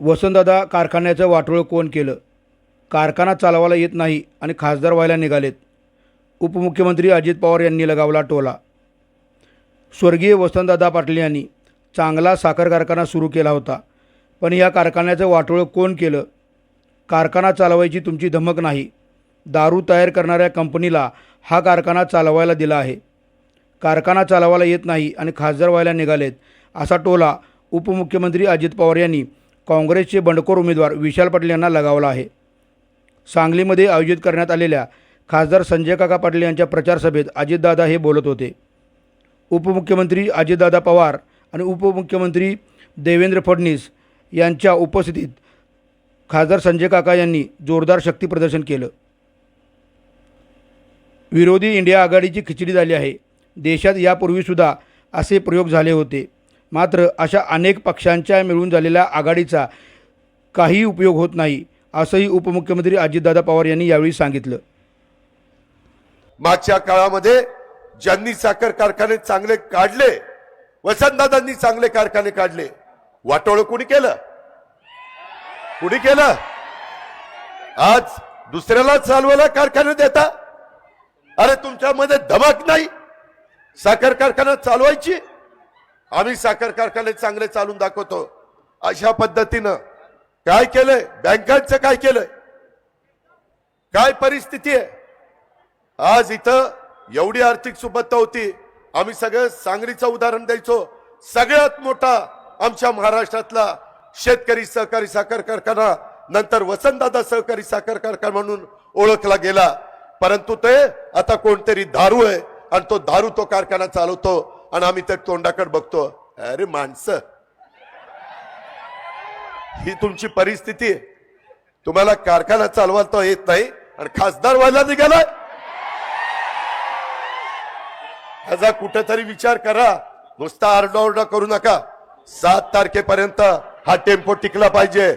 वसंतदादा कारखान्याचं वाटोळं कोण केलं? कारखाना चालवायला येत नाही आणि खासदार व्हायला निघालेत. उपमुख्यमंत्री अजित पवार यांनी लगावला टोला. स्वर्गीय वसंतदादा पाटील यांनी चांगला साखर कारखाना सुरू केला होता. पण या कारखान्याचं वाटोळं कोण केलं? कारखाना चालवायची तुमची धमक नाही. दारू तयार करणाऱ्या कंपनीला हा कारखाना चालवायला दिला आहे. कारखाना चालवायला येत नाही आणि खासदार व्हायला निघालेत असा टोला उपमुख्यमंत्री अजित पवार यांनी काँग्रेसचे बंडखोर उमेदवार विशाल पाटील यांना लगावला आहे. सांगलीमध्ये आयोजित करण्यात आलेल्या खासदार संजय काका पाटील यांच्या प्रचारसभेत अजितदादा हे बोलत होते. उपमुख्यमंत्री अजितदादा पवार आणि उपमुख्यमंत्री देवेंद्र फडणीस यांच्या उपस्थितीत खासदार संजय काका यांनी जोरदार शक्तीप्रदर्शन केलं. विरोधी इंडिया आघाडीची खिचडी झाली आहे. देशात यापूर्वीसुद्धा असे प्रयोग झाले होते. मात्र अशा अनेक पक्षांच्या मिळून झालेल्या आघाडीचा काही उपयोग होत नाही असंही उपमुख्यमंत्री अजितदादा पवार यांनी यावेळी सांगितलं. मागच्या काळामध्ये ज्यांनी साखर कारखाने चांगले काढले वसंतदादांनी चांगले कारखाने काढले वाटोळ कुणी केलं? कुणी केलं? आज दुसऱ्याला चालवायला कारखाने देता? अरे तुमच्यामध्ये धमक नाही? साखर कारखाना चालवायची? आम्ही साखर कारखाने चांगले चालून दाखवतो. अशा पद्धतीनं काय केलंय? बँकांचं काय केलंय? काय परिस्थिती आहे? आज इथं एवढी आर्थिक सुबत्ता होती. आम्ही सगळं सांगलीचं उदाहरण द्यायचो. सगळ्यात मोठा आमच्या महाराष्ट्रातला शेतकरी सहकारी साखर कारखाना नंतर वसंतदादा सहकारी साखर कारखाना म्हणून ओळखला गेला. परंतु ते आता कोणतरी दारू आहे आणि तो दारू तो कारखाना चालवतो. आणि आम्ही त्या तोंडाकडे बघतो अरे माणसं ही तुमची परिस्थिती आहे. तुम्हाला कारखाना चालवता येत नाही आणि खासदार व्हायला निघालाय. ह्याचा कुठेतरी विचार करा. नुसता आरडाओरडा करू नका. सात तारखेपर्यंत हा टेम्पो टिकला पाहिजे.